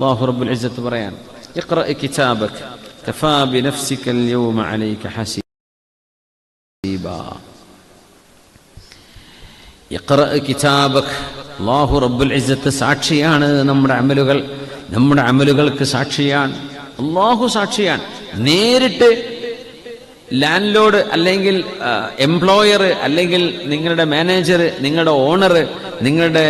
അള്ളാഹു റബ്ബുൽ ഇസ്സത്ത് പറയാൻ اقرأ كتابك كفى بنفسك اليوم عليك حسيبا اقرأ كتابك അള്ളാഹു റബ്ബുൽ ഇസ്സത്ത് സാക്ഷിയാണ് നമ്മുടെ അമലുകൾ നമ്മുടെ അമലുകൾക്ക് സാക്ഷിയാണ് അള്ളാഹു സാക്ഷിയാണ് നേരിട്ട് ലാൻഡ് ലോഡ് അല്ലെങ്കിൽ എംപ്ലോയർ അല്ലെങ്കിൽ നിങ്ങളുടെ മാനേജർ നിങ്ങളുടെ ഓണർ നിങ്ങളുടെ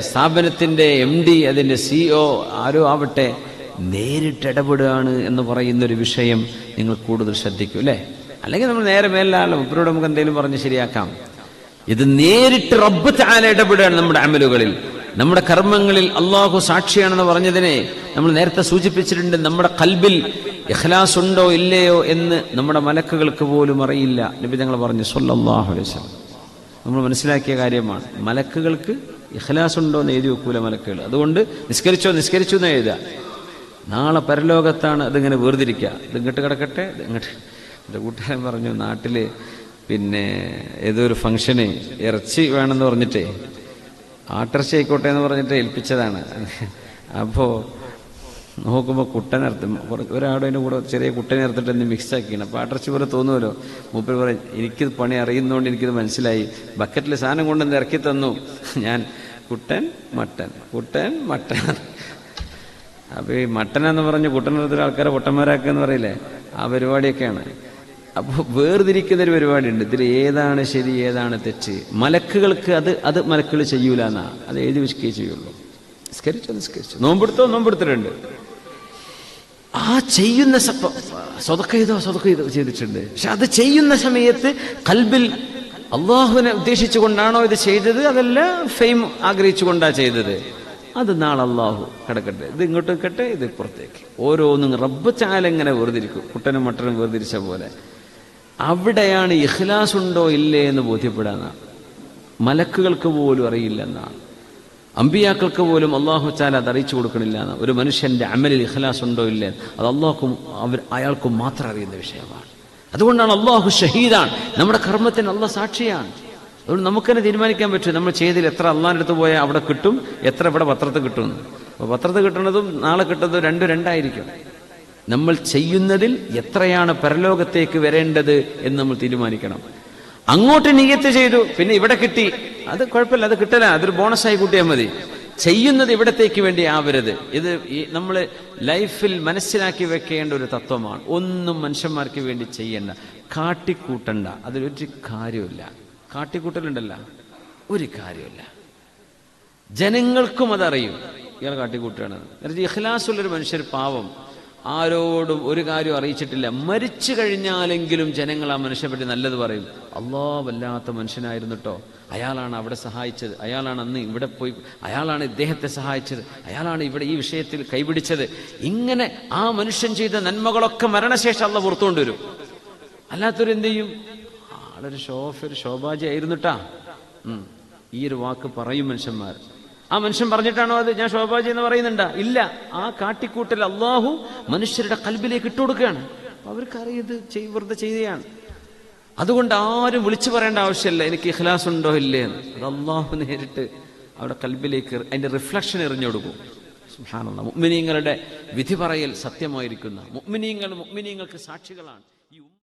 സ്ഥാപനത്തിന്റെ എം ഡി അതിന്റെ സിഇഒ ആരോ ആവട്ടെ നേരിട്ട് ഇടപെടുകയാണ് എന്ന് പറയുന്ന ഒരു വിഷയം നിങ്ങൾ കൂടുതൽ ശ്രദ്ധിക്കും അല്ലേ? അല്ലെങ്കിൽ നമ്മൾ നേരെ മേലാലോ ഇവരോട് നമുക്ക് എന്തെങ്കിലും പറഞ്ഞ് ശരിയാക്കാം. ഇത് നേരിട്ട് റബ്ബ് താല ഇടപെടുകയാണ് നമ്മുടെ അമലുകളിൽ. നമ്മുടെ കർമ്മങ്ങളിൽ അള്ളാഹു സാക്ഷിയാണെന്ന് പറഞ്ഞതിനെ നമ്മൾ നേരത്തെ സൂചിപ്പിച്ചിട്ടുണ്ട്. നമ്മുടെ കൽബിൽ ഇഖ്ലാസ് ഉണ്ടോ ഇല്ലയോ എന്ന് നമ്മുടെ മലക്കുകൾക്ക് പോലും അറിയില്ല. നബി ഞങ്ങൾ പറഞ്ഞു സല്ലല്ലാഹു അലൈഹി വസല്ലം. നമ്മൾ മനസ്സിലാക്കിയ കാര്യമാണ്. മലക്കുകൾക്ക് ഇഖ്ലാസ് ഉണ്ടോ എന്ന് എഴുതി വെക്കൂല മലക്കുകൾ. അതുകൊണ്ട് നിസ്കരിച്ചോ നിസ്കരിച്ചു എന്ന് എഴുതുക. നാളെ പരലോകത്താണ് അതിങ്ങനെ വേർതിരിക്കുക. ഇത് ഇങ്ങോട്ട് കിടക്കട്ടെ ഇത് എന്റെ കൂട്ടുകാരൻ പറഞ്ഞു നാട്ടിൽ പിന്നെ ഏതോ ഒരു ഫംഗ്ഷന് ഇറച്ചി വേണമെന്ന് പറഞ്ഞിട്ടേ ആട്ടിറച്ചി ആയിക്കോട്ടെ എന്ന് പറഞ്ഞിട്ട് ഏൽപ്പിച്ചതാണ്. അപ്പോൾ നോക്കുമ്പോൾ കുട്ടനർത്തും ഒരാളുടെ അതിന്റെ കൂടെ ചെറിയ കുട്ടനെ എന്ന് മിക്സാക്കിയാണ് അപ്പോൾ ആട്ടർച്ച പോലെ തോന്നുമല്ലോ മൂപ്പർ പറയും എനിക്കിത് പണി അറിയുന്നതുകൊണ്ട് എനിക്കിത് മനസ്സിലായി. ബക്കറ്റിൽ സാധനം കൊണ്ടുവന്ന് ഇറക്കി തന്നു. ഞാൻ കുട്ടൻ മട്ടൻ കുട്ടൻ മട്ടൻ. അപ്പോൾ ഈ മട്ടൻ എന്ന് പറഞ്ഞ് കുട്ടനടുത്തുള്ള ആൾക്കാരെ പൊട്ടന്മാരാക്കുക എന്ന് പറയില്ലേ? ആ പരിപാടിയൊക്കെയാണ്. അപ്പോൾ വേർതിരിക്കുന്ന ഒരു പരിപാടി ഉണ്ട് ഇതിൽ ഏതാണ് ശരി ഏതാണ് തെറ്റ്? മലക്കുകൾക്ക് അത് അത് മലക്കുകൾ ചെയ്യൂല എന്നാ. അത് എഴുതി വെക്കുകയേ ചെയ്യുള്ളൂ. നിസ്കരിച്ചോ നിസ്കരിച്ചു. നോമ്പെടുത്തോ നോമ്പെടുത്തിട്ടുണ്ട്. ആ ചെയ്യുന്ന സ്വതക്ക ചെയ്തോ സ്വതക്ക ചെയ്തോ ചെയ്തിട്ടുണ്ട്. പക്ഷെ അത് ചെയ്യുന്ന സമയത്ത് കൽബിൽ അള്ളാഹുവിനെ ഉദ്ദേശിച്ചുകൊണ്ടാണോ ഇത് ചെയ്തത്? അതല്ല ഫെയിം ആഗ്രഹിച്ചുകൊണ്ടാ ചെയ്തത്. അത് നാളെ അള്ളാഹു കിടക്കട്ടെ. ഇത് ഇങ്ങോട്ട് വെക്കട്ടെ ഇത് പുറത്തേക്ക്. ഓരോന്നും റബ്ബ് ചാലെങ്ങനെ വേർതിരിക്കും. കുട്ടനും മട്ടനും വേർതിരിച്ച പോലെ. അവിടെയാണ് ഇഖ്ലാസ് ഉണ്ടോ ഇല്ലേ എന്ന് ബോധ്യപ്പെടാനാണ് മലക്കുകൾക്ക് പോലും അറിയില്ലെന്നാണ് അമ്പിയാക്കൾക്ക് പോലും അള്ളാഹു ചാല അത് അറിയിച്ചു കൊടുക്കണില്ല എന്ന് ഒരു മനുഷ്യന്റെ അമലിൽ ഇഖ്ലാസ് ഉണ്ടോ ഇല്ലേ? അത് അള്ളാഹ്ക്കും അവർ അയാൾക്കും മാത്രം അറിയുന്ന വിഷയമാണ്. അതുകൊണ്ടാണ് അള്ളാഹു ഷഹീദാണ്. നമ്മുടെ കർമ്മത്തിന് അള്ളാഹ് സാക്ഷിയാണ്. അതുകൊണ്ട് നമുക്ക് തന്നെ തീരുമാനിക്കാൻ പറ്റും. നമ്മൾ ചെയ്തിൽ എത്ര അള്ളാഹിന്റെ അടുത്ത് പോയാൽ അവിടെ കിട്ടും എത്ര ഇവിടെ പത്രത്തിൽ കിട്ടും അപ്പോൾ പത്രത്തിൽ കിട്ടുന്നതും നാളെ കിട്ടുന്നതും രണ്ടും രണ്ടായിരിക്കും. നമ്മൾ ചെയ്യുന്നതിൽ എത്രയാണ് പരലോകത്തേക്ക് വരേണ്ടത് എന്ന് നമ്മൾ തീരുമാനിക്കണം. അങ്ങോട്ട് നീയത്ത് ചെയ്തു പിന്നെ ഇവിടെ കിട്ടി. അത് കുഴപ്പമില്ല അത് കിട്ടല അതൊരു ബോണസായി കൂട്ടിയാൽ മതി. ചെയ്യുന്നത് ഇവിടത്തേക്ക് വേണ്ടി ആവരുത്. ഇത് നമ്മൾ ലൈഫിൽ മനസ്സിലാക്കി വെക്കേണ്ട ഒരു തത്വമാണ്. ഒന്നും മനുഷ്യന്മാർക്ക് വേണ്ടി ചെയ്യണ്ട. കാട്ടിക്കൂട്ടണ്ട. അതിലൊരു കാര്യമില്ല കാട്ടിക്കൂട്ടലുണ്ടല്ല. ഒരു കാര്യമില്ല ജനങ്ങൾക്കും അതറിയും. ഇയാൾ കാട്ടിക്കൂട്ടുകയാണ്. ഇഖ്ലാസുള്ളൊരു മനുഷ്യർ പാവം. ആരോടും ഒരു കാര്യം അറിയിച്ചിട്ടില്ല. മരിച്ചു കഴിഞ്ഞാലെങ്കിലും ജനങ്ങൾ ആ മനുഷ്യനെ പറ്റി നല്ലത് പറയും. അള്ളാ വല്ലാത്ത മനുഷ്യനായിരുന്നു കേട്ടോ അയാളാണ് അവിടെ സഹായിച്ചത്. അയാളാണ് അന്ന് ഇവിടെ പോയി അയാളാണ് ഇദ്ദേഹത്തെ സഹായിച്ചത്. അയാളാണ് ഇവിടെ ഈ വിഷയത്തിൽ കൈപിടിച്ചത്. ഇങ്ങനെ ആ മനുഷ്യൻ ചെയ്ത നന്മകളൊക്കെ മരണശേഷം അള്ള പുറത്തുകൊണ്ട് വരും. അല്ലാത്തൊരു എന്ത് ചെയ്യും? ആളൊരു ഷോഫ് ഒരു ശോഭാജി ആയിരുന്നിട്ടാ ഈ ഒരു വാക്ക് പറയും മനുഷ്യന്മാർ. ആ മനുഷ്യൻ പറഞ്ഞിട്ടാണോ അത്? ഞാൻ ശോഭാജി എന്ന് പറയുന്നുണ്ട. ഇല്ല. ആ കാട്ടിക്കൂട്ടൽ അള്ളാഹു മനുഷ്യരുടെ കൽബിലേക്ക് ഇട്ടുകൊടുക്കുകയാണ് അവർക്കറിയത് വെറുതെ ചെയ്യുകയാണ്. അതുകൊണ്ട് ആരും വിളിച്ചു പറയേണ്ട ആവശ്യമില്ല. എനിക്ക് ഇഖ്ലാസ് ഉണ്ടോ ഇല്ലേ എന്ന്. അത് അള്ളാഹു നേരിട്ട് അവിടെ കൽബിലേക്ക് അതിന്റെ റിഫ്ലക്ഷൻ എറിഞ്ഞുകൊടുക്കും സുഹാനുള്ള മുഗ്മിനീങ്ങളുടെ വിധി പറയൽ സത്യമായിരിക്കുന്ന മുഗ്മിനീങ്ങൾ മുഗ്മിനീങ്ങൾക്ക് സാക്ഷികളാണ്.